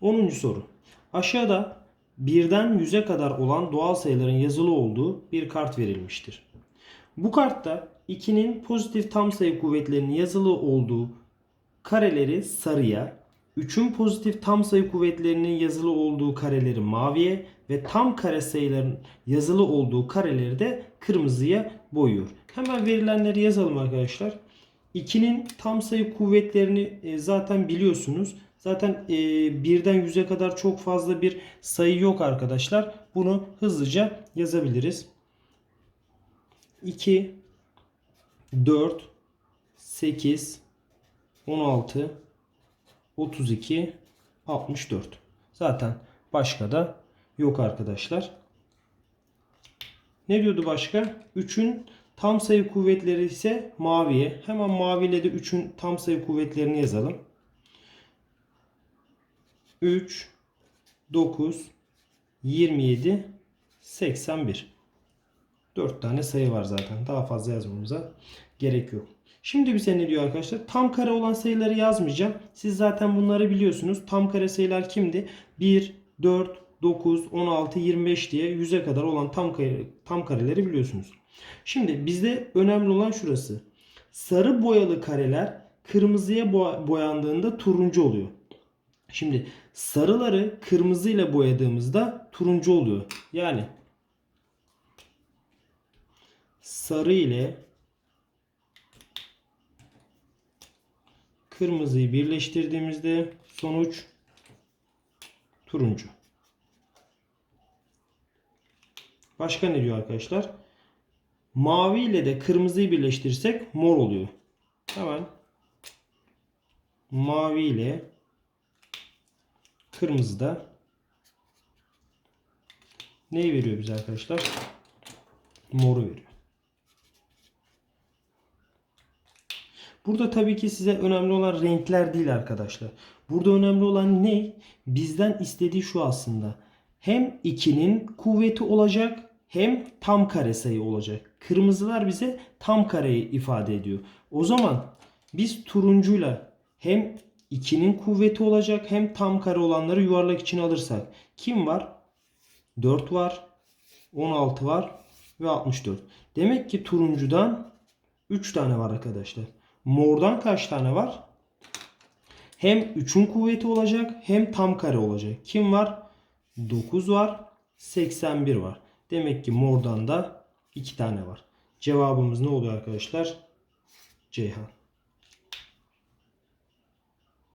10. soru. Aşağıda birden 100'e kadar olan doğal sayıların yazılı olduğu bir kart verilmiştir. Bu kartta 2'nin pozitif tam sayı kuvvetlerinin yazılı olduğu kareleri sarıya, 3'ün pozitif tam sayı kuvvetlerinin yazılı olduğu kareleri maviye ve tam kare sayıların yazılı olduğu kareleri de kırmızıya boyuyor. Hemen verilenleri yazalım arkadaşlar. 2'nin tam sayı kuvvetlerini e, zaten biliyorsunuz. Zaten e, birden 100'e kadar çok fazla bir sayı yok arkadaşlar. Bunu hızlıca yazabiliriz. 2 4 8 16 32 64. Zaten başka da yok arkadaşlar. Ne diyordu başka? 3'ün tam sayı kuvvetleri ise maviye. Hemen maviyle de 3'ün tam sayı kuvvetlerini yazalım. 3 9 27 81. 4 tane sayı var zaten. Daha fazla yazmamıza gerek yok. Şimdi bize ne diyor arkadaşlar? Tam kare olan sayıları yazmayacağım. Siz zaten bunları biliyorsunuz. Tam kare sayılar kimdi? 1, 4, 9, 16, 25 diye 100'e kadar olan tam kare, tam kareleri biliyorsunuz. Şimdi bizde önemli olan şurası. Sarı boyalı kareler kırmızıya boya- boyandığında turuncu oluyor. Şimdi sarıları kırmızıyla boyadığımızda turuncu oluyor. Yani sarı ile kırmızıyı birleştirdiğimizde sonuç turuncu. Başka ne diyor arkadaşlar? Mavi ile de kırmızıyı birleştirirsek mor oluyor. Hemen mavi ile kırmızı da neyi veriyor bize arkadaşlar? Moru veriyor. Burada tabii ki size önemli olan renkler değil arkadaşlar. Burada önemli olan ne? Bizden istediği şu aslında. Hem 2'nin kuvveti olacak hem tam kare sayı olacak. Kırmızılar bize tam kareyi ifade ediyor. O zaman biz turuncuyla hem 2'nin kuvveti olacak hem tam kare olanları yuvarlak için alırsak. Kim var? 4 var. 16 var. Ve 64. Demek ki turuncudan 3 tane var arkadaşlar. Mordan kaç tane var? Hem 3'ün kuvveti olacak hem tam kare olacak. Kim var? 9 var. 81 var. Demek ki mordan da 2 tane var. Cevabımız ne oluyor arkadaşlar? Ceyhan.